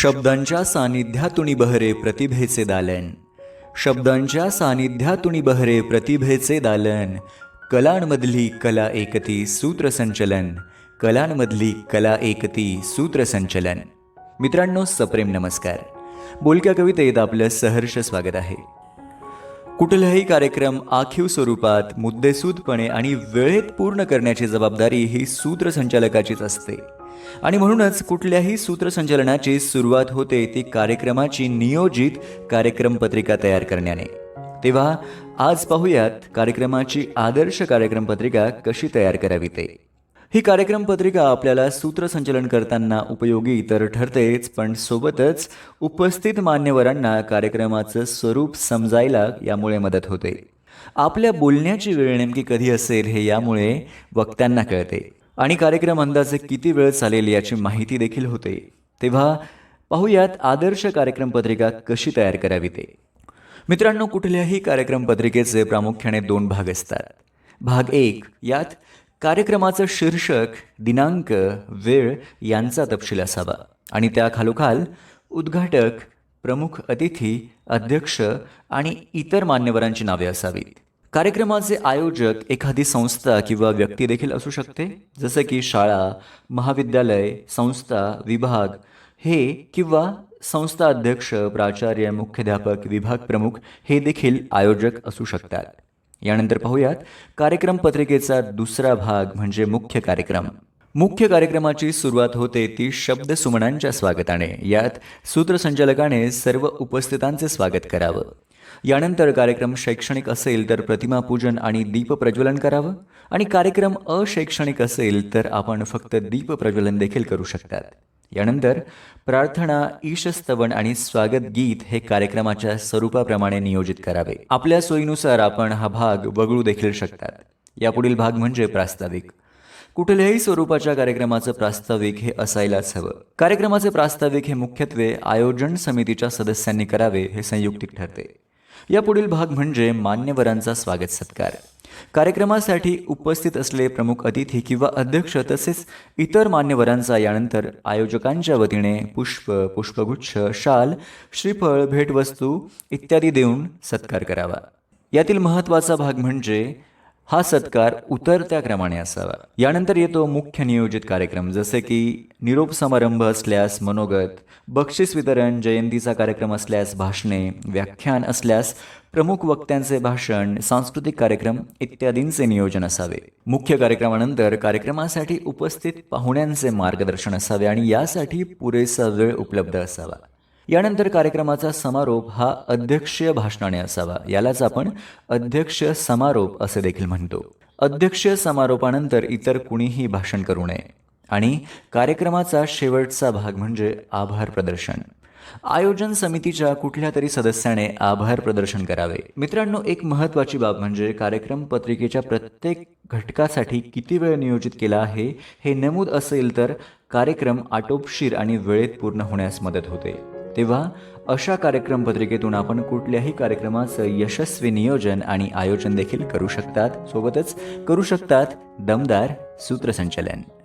शब्दांच्या सानिध्यातुणी बहरे प्रतिभेचे दालन. शब्दांच्या सानिध्यातुणी बहरे प्रतिभेचे दालन. कलांमधली कला एकती सूत्रसंचलन. कलांमधली कला एकती सूत्रसंचलन. मित्रांनो सप्रेम नमस्कार. बोलक्या कवितेत आपलं सहर्ष स्वागत आहे. कुठलाही कार्यक्रम आखीव स्वरूपात मुद्देसूदपणे आणि वेळेत पूर्ण करण्याची जबाबदारी ही सूत्रसंचालकाचीच असते. आणि म्हणूनच कुठल्याही सूत्रसंचलनाची सुरुवात होते ती कार्यक्रमाची नियोजित कार्यक्रम पत्रिका तयार करण्याने. तेव्हा आज पाहूयात कार्यक्रमाची आदर्श कार्यक्रम पत्रिका कशी तयार करावी ते. ही कार्यक्रम पत्रिका आपल्याला सूत्रसंचलन करताना उपयोगी तर ठरतेच पण सोबतच उपस्थित मान्यवरांना कार्यक्रमाचं स्वरूप समजायला यामुळे मदत होते. आपल्या बोलण्याची वेळ नेमकी कधी असेल हे यामुळे वक्त्यांना कळते. आणि कार्यक्रम अंदाजे किती वेळ चालेल याची माहिती देखील होते. तेव्हा पाहूयात आदर्श कार्यक्रम पत्रिका कशी तयार करावी ते. मित्रांनो कुठल्याही कार्यक्रम पत्रिकेचे प्रामुख्याने दोन भाग असतात. भाग एक यात कार्यक्रमाचं शीर्षक दिनांक वेळ यांचा तपशील असावा. आणि त्या खालोखाल उद्घाटक प्रमुख अतिथी अध्यक्ष आणि इतर मान्यवरांची नावे असावीत. कार्यक्रमाचे आयोजक एखादी संस्था किंवा व्यक्ती देखील असू शकते. जसं की शाळा महाविद्यालय संस्था विभाग हे किंवा संस्था अध्यक्ष प्राचार्य मुख्याध्यापक विभाग प्रमुख हे देखील आयोजक असू शकतात. यानंतर पाहूयात कार्यक्रम पत्रिकेचा दुसरा भाग म्हणजे मुख्य कार्यक्रम. मुख्य कार्यक्रमाची सुरुवात होते ती शब्द सुमनांच्या स्वागताने. यात सूत्रसंचालकाने सर्व उपस्थितांचे स्वागत करावं. यानंतर कार्यक्रम शैक्षणिक असेल तर प्रतिमा पूजन आणि दीप प्रज्वलन करावं आणि कार्यक्रम अशैक्षणिक असेल तर आपण फक्त दीप प्रज्वलन देखील करू शकतात. यानंतर प्रार्थना ईशस्तवन आणि स्वागत गीत हे कार्यक्रमाच्या स्वरूपाप्रमाणे नियोजित करावे. आपल्या सोयीनुसार आपण हा भाग वगळू देखील शकतात. यापुढील भाग म्हणजे प्रास्ताविक. कुठल्याही स्वरूपाच्या कार्यक्रमाचं प्रास्ताविक हे असायलाच हवं. कार्यक्रमाचे प्रास्ताविक हे मुख्यत्वे आयोजन समितीच्या सदस्यांनी करावे हे संयुक्तिक ठरते. यापुढील भाग म्हणजे मान्यवरांचा स्वागत सत्कार. कार्यक्रमासाठी उपस्थित असलेले प्रमुख अतिथी किंवा अध्यक्ष तसेच इतर मान्यवरांचा यानंतर आयोजकांच्या वतीने पुष्प पुष्पगुच्छ शाल श्रीफळ भेटवस्तू इत्यादी देऊन सत्कार करावा. यातील महत्त्वाचा भाग म्हणजे हा सत्कार उतरत्या क्रमाने असावा. यानंतर येतो मुख्य नियोजित कार्यक्रम जसे की निरोप समारंभ असल्यास मनोगत बक्षीस वितरण जयंतीचा कार्यक्रम असल्यास भाषणे व्याख्यान असल्यास प्रमुख वक्त्यांचे भाषण सांस्कृतिक कार्यक्रम इत्यादींचे नियोजन असावे. मुख्य कार्यक्रमानंतर कार्यक्रमासाठी उपस्थित पाहुण्यांचे मार्गदर्शन असावे आणि यासाठी पुरेसा वेळ उपलब्ध असावा. यानंतर कार्यक्रमाचा समारोप हा अध्यक्षीय भाषणाने असावा. यालाच आपण अध्यक्ष समारोप असे देखील म्हणतो. अध्यक्षीय समारोपानंतर इतर कुणीही भाषण करू नये. आणि कार्यक्रमाचा शेवटचा भाग म्हणजे आभार प्रदर्शन. आयोजन समितीच्या कुठल्या तरी सदस्याने आभार प्रदर्शन करावे? मित्रांनो एक महत्त्वाची बाब म्हणजे कार्यक्रम पत्रिकेच्या प्रत्येक घटकासाठी किती वेळ नियोजित केला आहे हे नमूद असेल तर कार्यक्रम आटोपशीर आणि वेळेत पूर्ण होण्यास मदत होते. तेव्हा अशा कार्यक्रम पत्रिकेतून आपण कुठल्याही कार्यक्रमाचं यशस्वी नियोजन आणि आयोजन देखील करू शकतात. सोबतच करू शकतात दमदार सूत्रसंचलन.